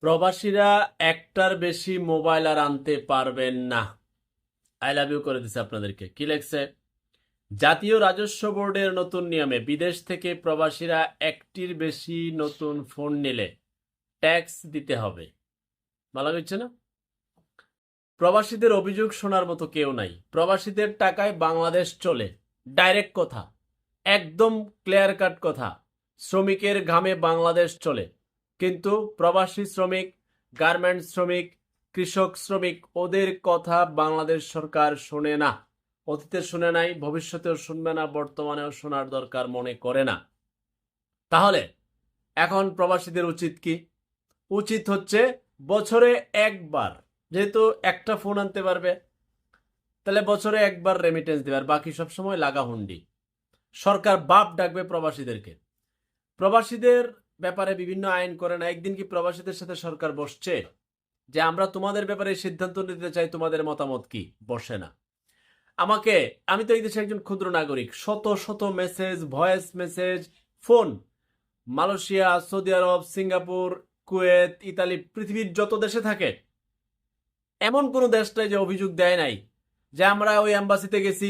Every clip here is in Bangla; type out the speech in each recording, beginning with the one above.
প্রবাসীরা একটার বেশি মোবাইল আর আনতে পারবেন না। আই লাভ ইউ করে দিছে আপনাদেরকে। কি লেখছে? জাতীয় রাজস্ব বোর্ডের নতুন নিয়মে বিদেশ থেকে প্রবাসীরা একটির বেশি নতুন ফোন নিলে ট্যাক্স দিতে হবে। ভালো হচ্ছে না? প্রবাসীদের অভিযোগ শোনার মতো কেউ নাই। প্রবাসীদের টাকায় বাংলাদেশ চলে। ডাইরেক্ট কথা। একদম ক্লিয়ার কাট কথা। শ্রমিকের ঘামে বাংলাদেশ চলে। কিন্তু প্রবাসী শ্রমিক, গার্মেন্ট শ্রমিক, কৃষক শ্রমিক, ওদের কথা বাংলাদেশ সরকার শোনে না। অতীতে শুনে নাই, ভবিষ্যতেও শুনবে না, বর্তমানেও শোনার দরকার মনে করে না। তাহলে এখন প্রবাসীদের উচিত কি? উচিত হচ্ছে বছরে একবার, যেহেতু একটা ফোন আনতে পারবে, তাহলে বছরে একবার রেমিটেন্স দেবে বাকি সব সময় লাগা হুন্ডি। সরকার বাপ ডাকবে প্রবাসীদেরকে। প্রবাসীদের ব্যাপারে বিভিন্ন আইন করে না। একদিন কি প্রবাসীদের সাথে সরকার বসছে? যে আমরা তোমাদের ব্যাপারে সিদ্ধান্ত নিতে চাই, তোমাদের মতামত কি? বসে না। আমাকে, আমি তো এই দেশে একজন ক্ষুদ্র নাগরিক। শত শত message voice message phone Malaysia, Saudi Arab, Singapore, Kuwait, Italy, পৃথিবীর যত দেশে থাকে, এমন কোনো দেশটাই যে অভিযোগ দেয় নাই যে আমরা ওই অ্যাম্বাসিতে গেছি।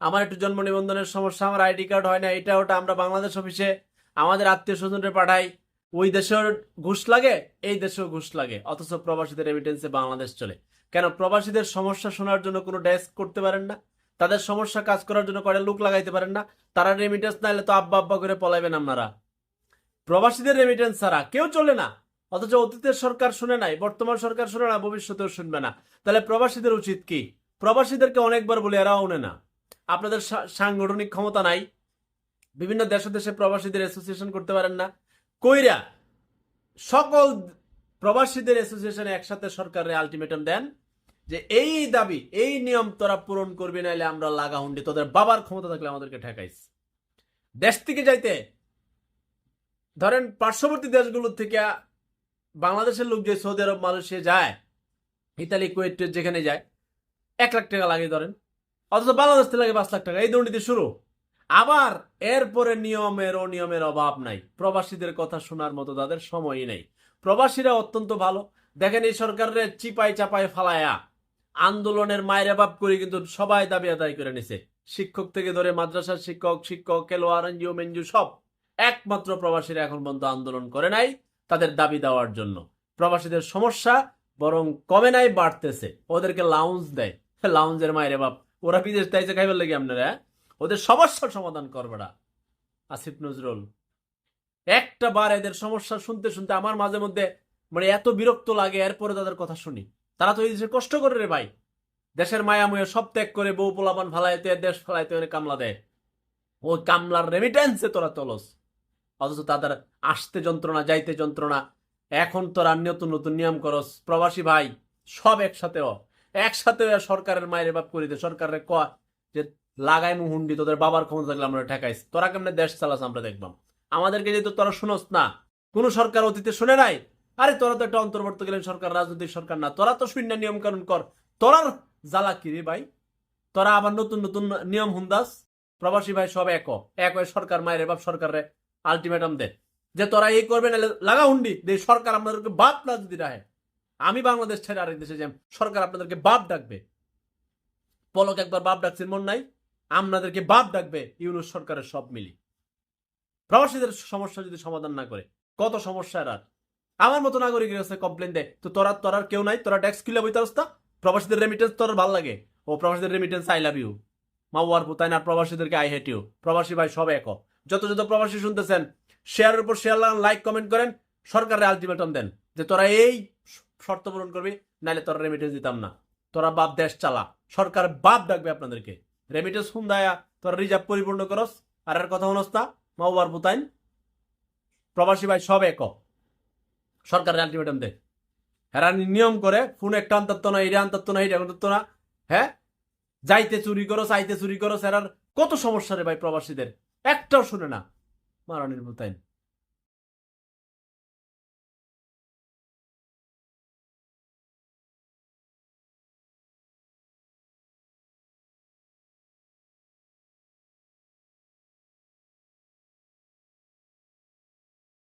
আমার একটু জন্ম নিবন্ধনের সমস্যা, আমার আইডি কার্ড হয় না, এটা ওটা, আমরা বাংলাদেশ অফিসে আমাদের আত্মীয় স্বজনরে পাঠাই, ওই দেশের ঘুষ লাগে, এই দেশেও ঘুষ লাগে। অথচ প্রবাসীদের রেমিটেন্সে বাংলাদেশ চলে। কেন? প্রবাসীদের সমস্যা শোনার জন্য কোনো ডেস্ক করতে পারেন না। তাদের সমস্যা কাজ করার জন্য কয়টা লোক লাগাইতে পারেন না। তারা রেমিটেন্স না এলে তো আব্বা আব্বা করে পলাইবেন আপনারা। প্রবাসীদের রেমিটেন্স ছাড়া কেউ চলে না। অথচ অতীতের সরকার শুনে নাই, বর্তমান সরকার শুনে না, ভবিষ্যতেও শুনবে না। তাহলে প্রবাসীদের উচিত কি? প্রবাসীদেরকে অনেকবার বলে, এরাও উনে না। আপনাদের সাংগঠনিক ক্ষমতা নাই। বিভিন্ন দেশে দেশে প্রবাসীদের অ্যাসোসিয়েশন করতে পারেন না। কইরা সকল প্রবাসীদের অ্যাসোসিয়েশনে একসাথে সরকারের আলটিমেটাম দেন যে এই দাবি, এই নিয়ম তোরা পূরণ করবি, নাইলে আমরা লাগা হুন্ডি। তোদের বাবার ক্ষমতা থাকলে আমাদেরকে ঠেকাইস। দেশ থেকে যাইতে ধরেন পার্শ্ববর্তী দেশগুলোর থেকে বাংলাদেশের লোক যে সৌদি আরব, মালয়েশিয়া যায়, ইতালি কুয়েট যেখানে যায়, এক লাখ টাকা লাগে ধরেন। অথচ বাংলাদেশ থেকে লাগে পাঁচ লাখ টাকা। এই দুর্নীতি শুরু। আবার এরপরে নিয়মের অনিয়মের অভাব নাই। প্রবাসীদের কথা শোনার মতো তাদের সময়ই নেই। প্রবাসীরা অত্যন্ত ভালো। দেখেন এই সরকারের চিপাই চাপাই ফালায়া। আন্দোলনের মায়ের বাপ করে কিন্তু সবাই দাবি আদায় করে নিছে। শিক্ষক থেকে ধরে মাদ্রাসার শিক্ষক শিক্ষক, খেলোয়াড়, এনজিও মেনজিও সব। একমাত্র প্রবাসীরা এখন পর্যন্ত আন্দোলন করে নাই তাদের দাবি দেওয়ার জন্য। প্রবাসীদের সমস্যা বরং কমে নাই, বাড়তেছে। ওদেরকে লাউঞ্জ দেয়। লাউঞ্জের মায়ের বাপ ওরা বিদেশ তাইছে খাইবার লাগে আপনারা হ্যাঁ? ওদের সমস্যার সমাধান করবে না। আসিফ নজরুল, একটা বার এদের সমস্যা শুনতে শুনতে আমার মাঝে মধ্যে মানে এত বিরক্ত লাগে, এরপরে তাদের কথা শুনি। তারা তো এই দেশে কষ্ট করে রে ভাই। দেশের মায়া মুয়ে সব ত্যাগ করে বউ পোলাপান ফালাইতে, দেশ ফালাইতে অনেক কামলা দেয়। ওই কামলার রেমিটেন্সে তোরা চলস অথচ তাদের আসতে যন্ত্রণা, যাইতে যন্ত্রণা। এখন তোরা নতুন নতুন নিয়ম করস। প্রবাসী ভাই, সব একসাথে একসাথে সরকারের মায়ের বাপ করিতে, সরকারের ক যে লাগাই মুহুন্ডি তোদের বাবার ক্ষমতা থাকলে আমরা ঠেকাইস তোরা কেমনে দেশ চালাস আমরা দেখবাম। আমাদেরকে যেহেতু তোরা শুনস না, কোন সরকার অতীতে শুনে নাই? আরে, তোরা তো একটা অন্তর্বর্তীকালীন সরকার, রাজনৈতিক সরকার না। তোরা তো শূন্য নিয়ম কানুন কর। তোরার জ্বালা কি রে ভাই? তোরা আবার নতুন নতুন নিয়ম হুন্দাস? প্রবাসী ভাই সব এক এক সরকার মায়ের বাপ সরকারে আলটিমেটাম দে। যে তোরা এই করবে না লাগা হুন্ডি। যে সরকার আপনাদেরকে বাপ না যদি রাহে আমি বাংলাদেশ ছেড়ে আরেক দেশে যাই, সরকার আপনাদেরকে বাপ ডাকবে। পলক একবার বাপ ডাকছেন মন নাই? আপনাদেরকে বাপ ডাকবে ইউনুস সরকারের সব মিলি। প্রবাসীদের সমস্যা যদি সমাধান না করে, কত সমস্যা আর? আমার মতো নাগরিকের কাছে কমপ্লেন দেয়, তো তোরা, তোরার কেউ নাই? তোরা ট্যাক্স কিলে বইতে অবস্থা প্রবাসীদের রেমিটেন্স তোর ভালো লাগে? ও, প্রবাসীদের রেমিটেন্স আই লাভ ইউ মাওয়ার পুতাই না? প্রবাসীদেরকে আই হেট ইউ প্রবাসী ভাই, সব এক যত যত প্রবাসী শুনতেছেন শেয়ারের উপর শেয়ার লাগান লাইক কমেন্ট করেন, সরকারের আলটিমেটাম দেন যে তোরা এই শর্ত পূরণ করবি নাহলে তোরা রেমিটেন্স দিতাম না। তোরা বাপ দেশ চালা, সরকার বাপ ডাকবে আপনাদেরকে। রেমিটেন্স হুম দায়া, তোরা রিজার্ভ পরিপূর্ণ করস। আর এর কথা হনস্তা মাওয়ার পুতাইন। প্রবাসী ভাই সব এক। সরকারের আলটিমেটাম দে। হেরা নিয়ম করে, ফোন একটা আন্তত্ব না এটা আন্তত্ব না এটা আন্তত্ব না। হ্যাঁ? যাইতে চুরি করো চাইতে চুরি করো এরার কত সমস্যা রে ভাই প্রবাসীদের? একটাও শুনে না। মারানির পুতাইন।